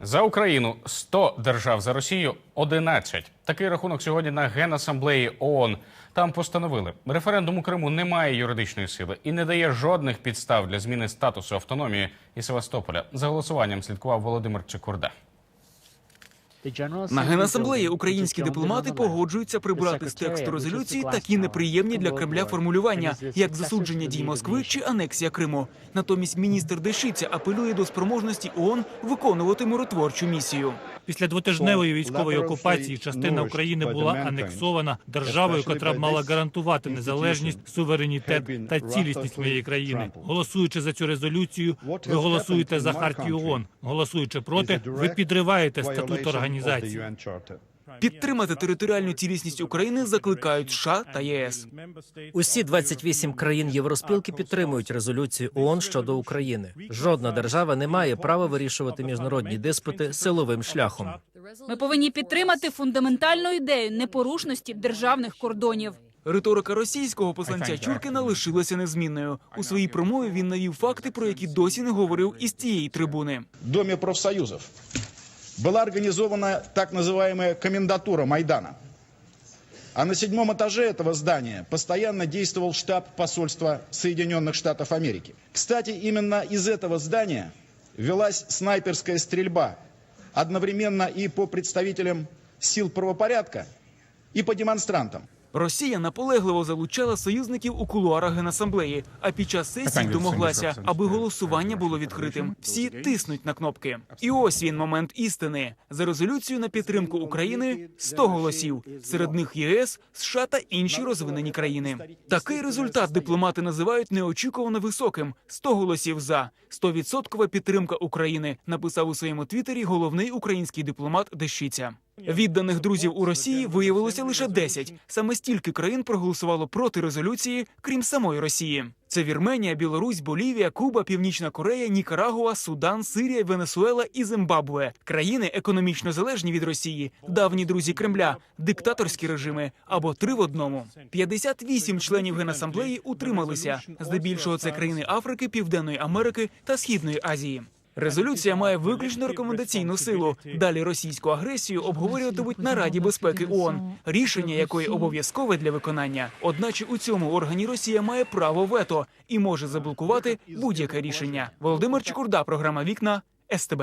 За Україну 100 держав за Росію 11. Такий рахунок сьогодні на Генасамблеї ООН. Там постановили, референдум у Криму не має юридичної сили і не дає жодних підстав для зміни статусу автономії і Севастополя. За голосуванням слідкував Володимир Чекурда. На генасамблеї українські дипломати погоджуються прибрати з тексту резолюції такі неприємні для Кремля формулювання, як засудження дій Москви чи анексія Криму. Натомість міністр Дешиця апелює до спроможності ООН виконувати миротворчу місію. Після двотижневої військової окупації частина України була анексована державою, котра б мала гарантувати незалежність, суверенітет та цілісність моєї країни. Голосуючи за цю резолюцію, ви голосуєте за хартію ООН. Голосуючи проти, ви підриваєте статут організації. Підтримати територіальну цілісність України закликають США та ЄС. Усі 28 країн Євроспілки підтримують резолюцію ООН щодо України. Жодна держава не має права вирішувати міжнародні диспути силовим шляхом. Ми повинні підтримати фундаментальну ідею непорушності державних кордонів. Риторика російського посланця Чуркіна лишилася незмінною. У своїй промові він навів факти, про які досі не говорив із цієї трибуни. в Доме профсоюзов была организована так называемая комендатура Майдана. А на седьмом этаже этого здания постоянно действовал штаб посольства Соединенных Штатов Америки. Кстати, именно из этого здания велась снайперская стрельба одновременно и по представителям сил правопорядка, и по демонстрантам. Росія наполегливо залучала союзників у кулуарах генасамблеї, а під час сесії домоглася, аби голосування було відкритим. Всі тиснуть на кнопки. І ось він момент істини. За резолюцію на підтримку України 100 голосів. Серед них ЄС, США та інші розвинені країни. Такий результат дипломати називають неочікувано високим. 100 голосів за 100% підтримка України. Написав у своєму твіттері головний український дипломат Дещиця. Відданих друзів у Росії виявилося лише 10. Саме стільки країн проголосувало проти резолюції, крім самої Росії. Це Вірменія, Білорусь, Болівія, Куба, Північна Корея, Нікарагуа, Судан, Сирія, Венесуела і Зимбабве. Країни економічно залежні від Росії, давні друзі Кремля, диктаторські режими або три в одному. 58 членів генасамблеї утрималися. Здебільшого це країни Африки, Південної Америки та Східної Азії. Резолюція має виключно рекомендаційну силу. Далі російську агресію обговорюватимуть на Раді безпеки ООН, рішення якої обов'язкове для виконання. Одначе у цьому органі Росія має право вето і може заблокувати будь-яке рішення. Володимир Чекурда, програма Вікна СТБ.